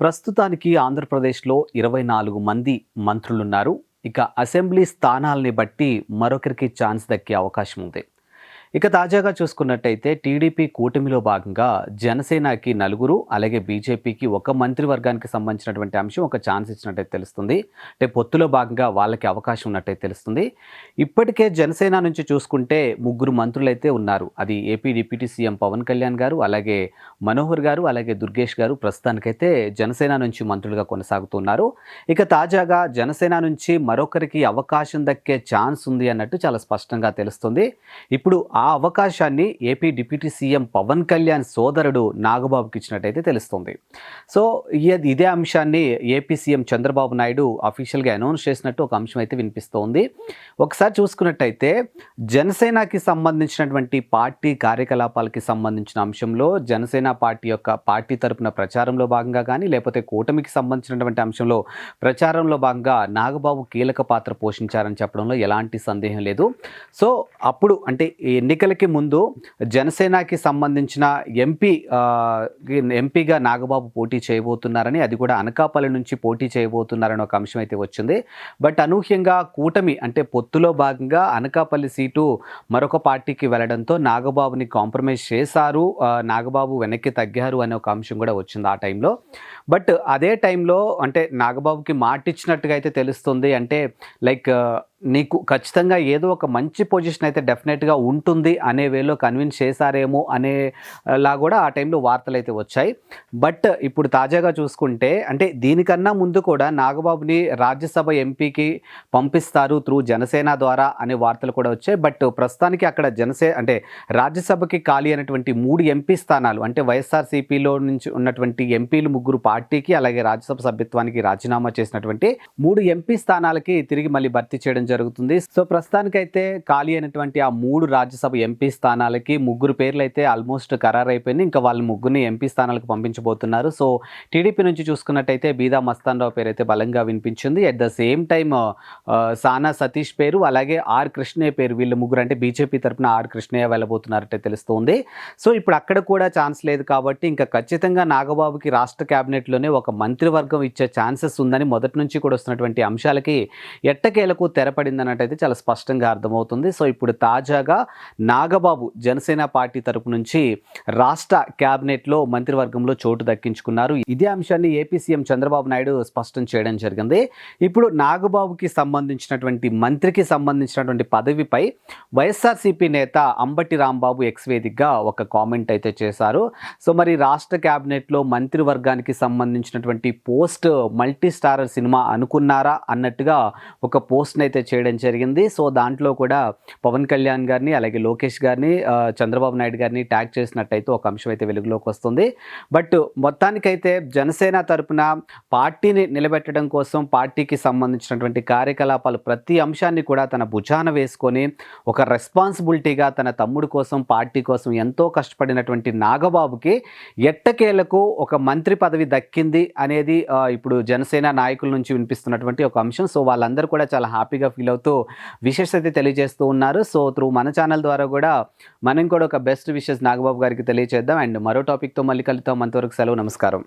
ప్రస్తుతానికి ఆంధ్రప్రదేశ్లో ఇరవై నాలుగు మంది మంత్రులున్నారు. ఇక అసెంబ్లీ స్థానాల్ని బట్టి మరొకరికి ఛాన్స్ దక్కే అవకాశం ఉంది. ఇక తాజాగా చూసుకున్నట్టయితే టీడీపీ కూటమిలో భాగంగా జనసేనకి నలుగురు అలాగే బీజేపీకి ఒక మంత్రివర్గానికి సంబంధించినటువంటి అంశం ఒక ఛాన్స్ ఇచ్చినట్టయితే తెలుస్తుంది. అంటే పొత్తులో భాగంగా వాళ్ళకి అవకాశం ఉన్నట్టయితే తెలుస్తుంది. ఇప్పటికే జనసేన నుంచి చూసుకుంటే ముగ్గురు మంత్రులు అయితే ఉన్నారు. అది AP deputy CM Pawan Kalyan garu అలాగే మనోహర్ గారు అలాగే దుర్గేష్ గారు ప్రస్తుతానికైతే జనసేన నుంచి మంత్రులుగా కొనసాగుతున్నారు. ఇక తాజాగా జనసేన నుంచి మరొకరికి అవకాశం దక్కే ఛాన్స్ ఉంది అన్నట్టు చాలా స్పష్టంగా తెలుస్తుంది. ఇప్పుడు ఆ అవకాశాన్ని AP deputy CM Pawan Kalyan సోదరుడు నాగబాబుకి ఇచ్చినట్టయితే తెలుస్తుంది. సో ఇదే అంశాన్ని ఏపీ సీఎం చంద్రబాబు నాయుడు అఫీషియల్గా అనౌన్స్ చేసినట్టు ఒక అంశం అయితే వినిపిస్తోంది. ఒకసారి చూసుకున్నట్టయితే జనసేనకి సంబంధించినటువంటి పార్టీ కార్యకలాపాలకి సంబంధించిన అంశంలో జనసేన పార్టీ యొక్క పార్టీ తరపున ప్రచారంలో భాగంగా కానీ లేకపోతే కూటమికి సంబంధించినటువంటి అంశంలో ప్రచారంలో భాగంగా నాగబాబు కీలక పాత్ర పోషించారని చెప్పడంలో ఎలాంటి సందేహం లేదు. సో అప్పుడు అంటే ఎన్నికలకి ముందు జనసేనకి సంబంధించిన ఎంపీ ఎంపీగా నాగబాబు పోటీ చేయబోతున్నారని అది కూడా అనకాపల్లి నుంచి పోటీ చేయబోతున్నారని ఒక అంశం అయితే వచ్చింది. బట్ అనూహ్యంగా కూటమి అంటే పొత్తులో భాగంగా అనకాపల్లి సీటు మరొక పార్టీకి వెళ్ళడంతో నాగబాబుని కాంప్రమైజ్ చేశారు. నాగబాబు వెనక్కి తగ్గారు అనే ఒక అంశం కూడా వచ్చింది ఆ టైంలో. బట్ అదే టైంలో అంటే నాగబాబుకి మాటిచ్చినట్టుగా అయితే తెలుస్తుంది అంటే లైక్ నీకు ఖచ్చితంగా ఏదో ఒక మంచి పొజిషన్ అయితే డెఫినెట్గా ఉంటుంది అనే వేలో కన్విన్స్ చేశారేమో అనేలా కూడా ఆ టైంలో వార్తలు అయితే వచ్చాయి. బట్ ఇప్పుడు తాజాగా చూసుకుంటే అంటే దీనికన్నా ముందు కూడా నాగబాబుని రాజ్యసభ ఎంపీకి పంపిస్తారు త్రూ జనసేన ద్వారా అనే వార్తలు కూడా వచ్చాయి. బట్ ప్రస్తుతానికి అక్కడ జనసే అంటే రాజ్యసభకి ఖాళీ అయినటువంటి మూడు ఎంపీ స్థానాలు అంటే వైఎస్ఆర్సీపీలో నుంచి ఉన్నటువంటి ఎంపీలు ముగ్గురు పార్టీకి అలాగే రాజ్యసభ సభ్యత్వానికి రాజీనామా చేసినటువంటి మూడు ఎంపీ స్థానాలకి తిరిగి మళ్ళీ భర్తీ చేయడం జరుగుతుంది. సో ప్రస్తుతానికైతే ఖాళీ అయినటువంటి ఆ మూడు రాజ్యసభ ఎంపీ స్థానాలకి ముగ్గురు పేర్లు అయితే ఆల్మోస్ట్ ఖరారు అయిపోయింది ఇంకా వాళ్ళ ముగ్గురిని ఎంపీ స్థానాలకు పంపించబోతున్నారు. సో టీడీపీ నుంచి చూసుకున్నట్టయితే బీదా మస్తాన్ రావు పేరు అయితే బలంగా వినిపించింది. At the same time Sana Satish పేరు అలాగే ఆర్ కృష్ణయ్య పేరు వీళ్ళు ముగ్గురు అంటే బీజేపీ తరఫున ఆర్ కృష్ణయ్య వెళ్ళబోతున్నారంటే తెలుస్తుంది. సో ఇప్పుడు అక్కడ కూడా ఛాన్స్ లేదు కాబట్టి ఇంకా ఖచ్చితంగా నాగబాబుకి రాష్ట్ర క్యాబినెట్లోనే ఒక మంత్రివర్గం ఇచ్చే ఛాన్సెస్ ఉందని మొదటి నుంచి కూడా వస్తున్నటువంటి అంశాలకి ఎట్టకేలకు తెరపడింది అన్నట్టయితే చాలా స్పష్టంగా అర్థమవుతుంది. సో ఇప్పుడు తాజాగా నాగబాబు జనసేన పార్టీ తరపు నుంచి రాష్ట్ర క్యాబినెట్లో మంత్రివర్గంలో చోటు దక్కించుకున్నారు. ఇదే అంశాన్ని ఏపీ సీఎం చంద్రబాబు నాయుడు స్పష్టం చేయడం జరిగింది. ఇప్పుడు నాగబాబుకి సంబంధించినటువంటి మంత్రికి సంబంధించినటువంటి పదవిపై వైఎస్ఆర్సీపీ నేత అంబటి రాంబాబు ఎక్స్ వేదికగా ఒక కామెంట్ అయితే చేశారు. సో మరి రాష్ట్ర క్యాబినెట్లో మంత్రివర్గానికి సంబంధించినటువంటి పోస్ట్ మల్టీ స్టారర్ సినిమా అనుకున్నారా అన్నట్టుగా ఒక పోస్ట్ని అయితే చేయడం జరిగింది. సో దాంట్లో కూడా పవన్ కళ్యాణ్ గారిని అలాగే లోకేష్ గారిని చంద్రబాబు నాయుడు గారిని ట్యాగ్ చేసినట్టయితే ఒక అంశం అయితే వెలుగులోకి వస్తుంది. బట్ మొత్తానికైతే జనసేన తరపున పార్టీని నిలబెట్టడం కోసం పార్టీకి సంబంధించినటువంటి కార్యకలాపాలు ప్రతి అంశాన్ని కూడా తన భుజాన వేసుకొని ఒక రెస్పాన్సిబిలిటీగా తన తమ్ముడు కోసం పార్టీ కోసం ఎంతో కష్టపడినటువంటి నాగబాబుకి ఎట్టకేలకు ఒక మంత్రి పదవి దక్కింది అనేది ఇప్పుడు జనసేన నాయకుల నుంచి వినిపిస్తున్నటువంటి ఒక అంశం. సో వాళ్ళందరూ కూడా చాలా హ్యాపీగా ఫీల్ అవుతూ విశేషత అయితే తెలియజేస్తూ ఉన్నారు. సో త్రూ మన ఛానల్ ద్వారా కూడా మనం కూడా ఒక బెస్ట్ విషెస్ నాగబాబు గారికి తెలియజేద్దాం అండ్ మరో టాపిక్తో మళ్ళీ కలుద్దాం. అంతవరకు సెలవు నమస్కారం.